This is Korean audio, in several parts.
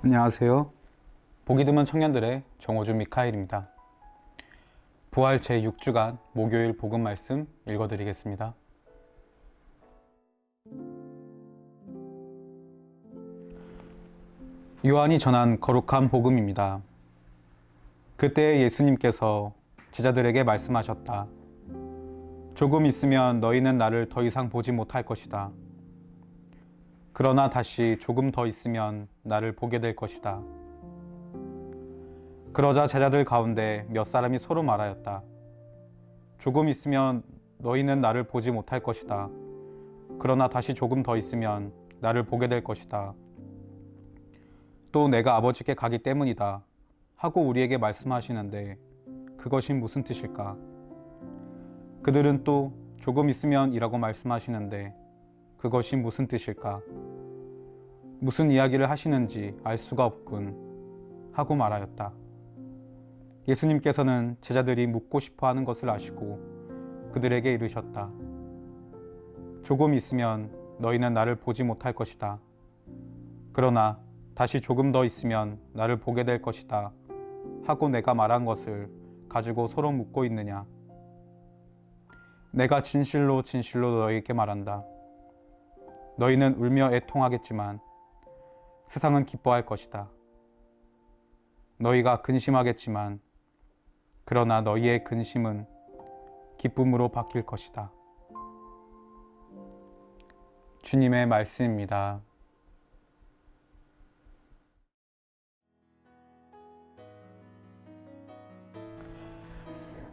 안녕하세요. 보기 드문 청년들의 정호주 미카엘입니다. 부활 제6주간 목요일 복음 말씀 읽어드리겠습니다. 요한이 전한 거룩한 복음입니다. 그때 예수님께서 제자들에게 말씀하셨다. 조금 있으면 너희는 나를 더 이상 보지 못할 것이다. 그러나 다시 조금 더 있으면 나를 보게 될 것이다. 그러자 제자들 가운데 몇 사람이 서로 말하였다. 조금 있으면 너희는 나를 보지 못할 것이다. 그러나 다시 조금 더 있으면 나를 보게 될 것이다. 또 내가 아버지께 가기 때문이다. 하고 우리에게 말씀하시는데 그것이 무슨 뜻일까? 그들은 또 조금 있으면 이라고 말씀하시는데 그것이 무슨 뜻일까? 무슨 이야기를 하시는지 알 수가 없군. 하고 말하였다. 예수님께서는 제자들이 묻고 싶어 하는 것을 아시고 그들에게 이르셨다. 조금 있으면 너희는 나를 보지 못할 것이다. 그러나 다시 조금 더 있으면 나를 보게 될 것이다. 하고 내가 말한 것을 가지고 서로 묻고 있느냐? 내가 진실로 진실로 너희에게 말한다. 너희는 울며 애통하겠지만 세상은 기뻐할 것이다. 너희가 근심하겠지만 그러나 너희의 근심은 기쁨으로 바뀔 것이다. 주님의 말씀입니다.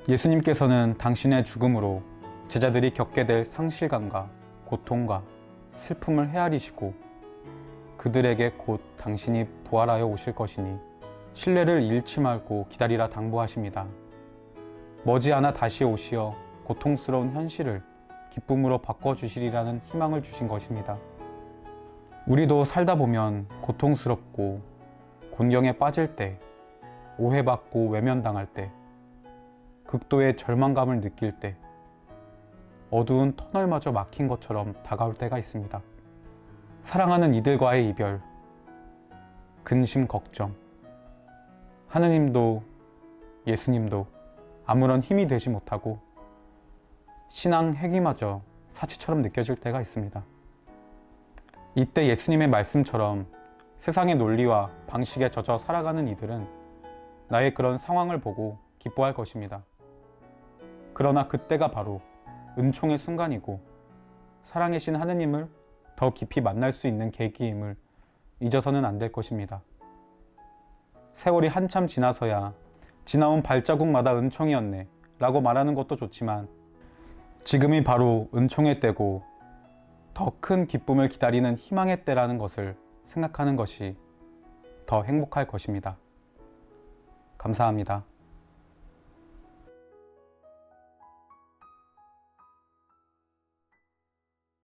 예수님께서는 당신의 죽음으로 제자들이 겪게 될 상실감과 고통과 슬픔을 헤아리시고 그들에게 곧 당신이 부활하여 오실 것이니 신뢰를 잃지 말고 기다리라 당부하십니다. 머지않아 다시 오시어 고통스러운 현실을 기쁨으로 바꿔주시리라는 희망을 주신 것입니다. 우리도 살다 보면 고통스럽고 곤경에 빠질 때, 오해받고 외면당할 때, 극도의 절망감을 느낄 때, 어두운 터널마저 막힌 것처럼 다가올 때가 있습니다. 사랑하는 이들과의 이별, 근심, 걱정, 하느님도 예수님도 아무런 힘이 되지 못하고 신앙 핵이마저 사치처럼 느껴질 때가 있습니다. 이때 예수님의 말씀처럼 세상의 논리와 방식에 젖어 살아가는 이들은 나의 그런 상황을 보고 기뻐할 것입니다. 그러나 그때가 바로 은총의 순간이고 사랑의 신 하느님을 더 깊이 만날 수 있는 계기임을 잊어서는 안 될 것입니다. 세월이 한참 지나서야 지나온 발자국마다 은총이었네 라고 말하는 것도 좋지만 지금이 바로 은총의 때고 더 큰 기쁨을 기다리는 희망의 때라는 것을 생각하는 것이 더 행복할 것입니다. 감사합니다.